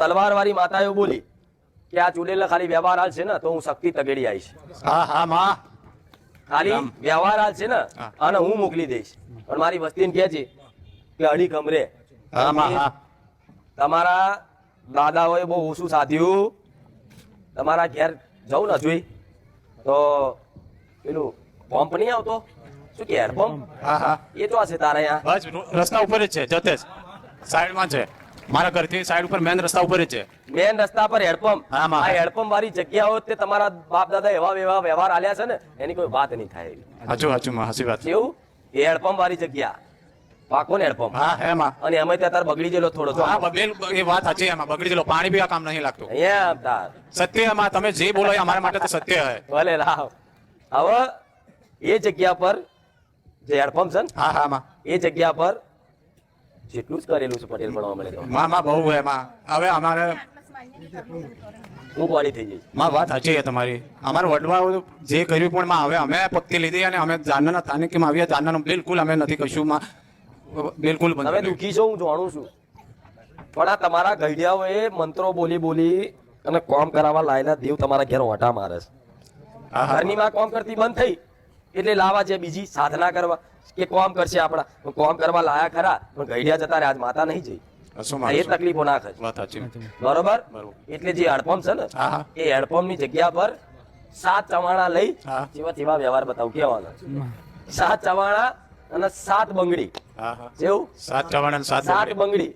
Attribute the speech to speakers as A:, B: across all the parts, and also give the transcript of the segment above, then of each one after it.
A: તલવાર વાળી માતા એવું બોલી કે આ ચૂડેલા ખાલી વ્યવહાર હાલ છે ને તો હું શક્તિ તગેડી આવીશ.
B: હા હા માં.
A: ખાલી વ્યવહાર હાલ છે ને અને હું મોકલી દઈશ. પણ મારી વસ્તીને કહે છે કે અડી કમરે તમારા દાદાઓએ બહુ ઓછું સાધ્યું. તમારા ઘેર જવું ને જોઈ. તો પેલું પંપ નહીં આવતો? શું કે હેડ પંપ?
B: હા હા.
A: એ તો છે તારા અહીંયા.
B: રસ્તા ઉપર જ છે જતે જ. સાઈડમાં છે. મારા ઘરથી સાઈડ ઉપર મેન રસ્તા ઉપર જ છે.
A: મેન રસ્તા પર હેડપંપ. આ હેડપંપ વાળી જગ્યાઓ તે તમારા બાપ દાદા એવા એવા વ્યવહાર આલ્યા છે ને એની કોઈ વાત નહીં થાય.
B: હાચું હાચું માં હાચી વાત.
A: એવું એ હેડપંપ વાળી જગ્યા. પાકો ને હેડપંપ.
B: હા હે માં.
A: અને એમાં ત્યાં તાર બગડી ગયેલો થોડો
B: હા બેન એ વાત સાચી એમાં બગડી ગયેલો. પાણી બી આ કામ નહીં લાગતું.
A: અહીંયા તાર
B: સત્યમાં તમે જે બોલો એ અમારા માટે તો સત્ય હે
A: ભલે લાવ. હવે એ જગ્યા પર જે હેડપંપ છે ને
B: હા હા માં.
A: એ જગ્યા પર જેટલું જ કરેલું છે પટેલ ભણવા મળે તો.
B: માં માં બહુ હે માં. હવે અમારે
A: હું પાણી થઈ જઈશ.
B: માં વાત સાચી છે તમારી. અમારા વડવાઓ જે કર્યું પણ માં હવે અમે પક્તિ લીધી અને અમે જાનના સ્થાનિકમાં આવ્યા જાનનાનું બિલકુલ અમે નથી કશું માં. બિલકુલ હવે
A: તમે દુઃખી છો હું જાણું છું. પણ આ તમારા ગઈડિયાઓએ મંત્રો બોલી બોલી અને કોમ કરાવવા લાયેલા દેવ તમારા ઘેર ઓટા મારે છે. ઘરની માં કોમ કરતી બંધ થઈ. એટલે લાવા છે બીજી સાધના કરવા કે કોમ કરશે આપણા. કોમ કરવા લાયા ખરા પણ ગઈડિયા જતા રહ્યા આજ માતા નહીં જઈ. એ તકલીફો ના
B: થાય
A: બરોબર. એટલે જે હેડપંપ છે ને એ હેડપંપની જગ્યા પર સાત ચવાણા લઈ જેવા તેવા વ્યવહાર બતાવું કેવાના સાત ચવાણા અને સાત બંગડી. જેવું?
B: સાત ચવાણા સાત
A: બંગડી.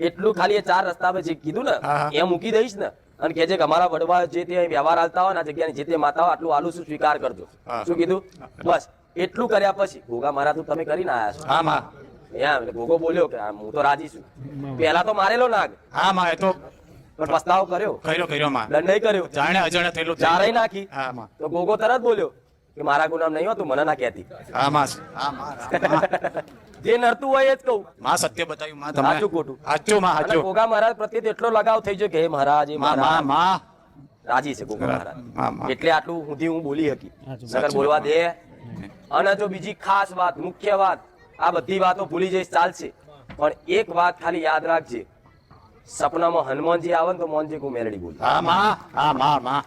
A: એટલું ખાલી ચાર રસ્તા પછી કીધું ને. એ મૂકી દઈશ ને અને કે છે કે અમારા વડવા જે તે વ્યવહાર હાલતા હોય ને આ જગ્યાની જે તે માતા આટલું આલુ શું સ્વીકાર કરજો? શું કીધું? બસ એટલું કર્યા પછી ગોગા મારા તું તમે કરીને આયા છો.
B: હા
A: ગોગો બોલ્યો કે હું તો રાજી છું. પેલા તો મારેલો નાગ.
B: હા માં એ તો
A: પણ પસ્તાવો કર્યો.
B: કર્યો કર્યો માં.
A: દંડ કર્યો.
B: જાણે અજાણે થયેલું થયું.
A: નાખી. તો ગોગો તરત બોલ્યો મારા ગુનામ નહીં હોતું મને ના કહેતી.
B: હા માં હા માં
A: જે નરતું હોય એ જ કહું.
B: માં સત્ય બતાવ્યું માં તમે
A: સાચું ખોટું?
B: સાચું માં
A: અને
B: સાચું.
A: ગોગા મહારાજ પ્રત્યે એટલો લગાવ થઈ ગયો કે હે મહારાજમાં
B: માં
A: રાજી છે ગોગા મહારાજ. એટલે આટલું સુધી હું બોલી શકી
B: નગર
A: બોલવા દે. અને જો બીજી ખાસ વાત મુખ્ય વાત આ બધી વાતો ભૂલી જઈશ ચાલશે. પણ એક વાત ખાલી યાદ રાખજે. સપનામાં હનુમાનજી આવે ને તો મોનજી કો મેલડી બોલ.
B: હા માં. હા માં માં.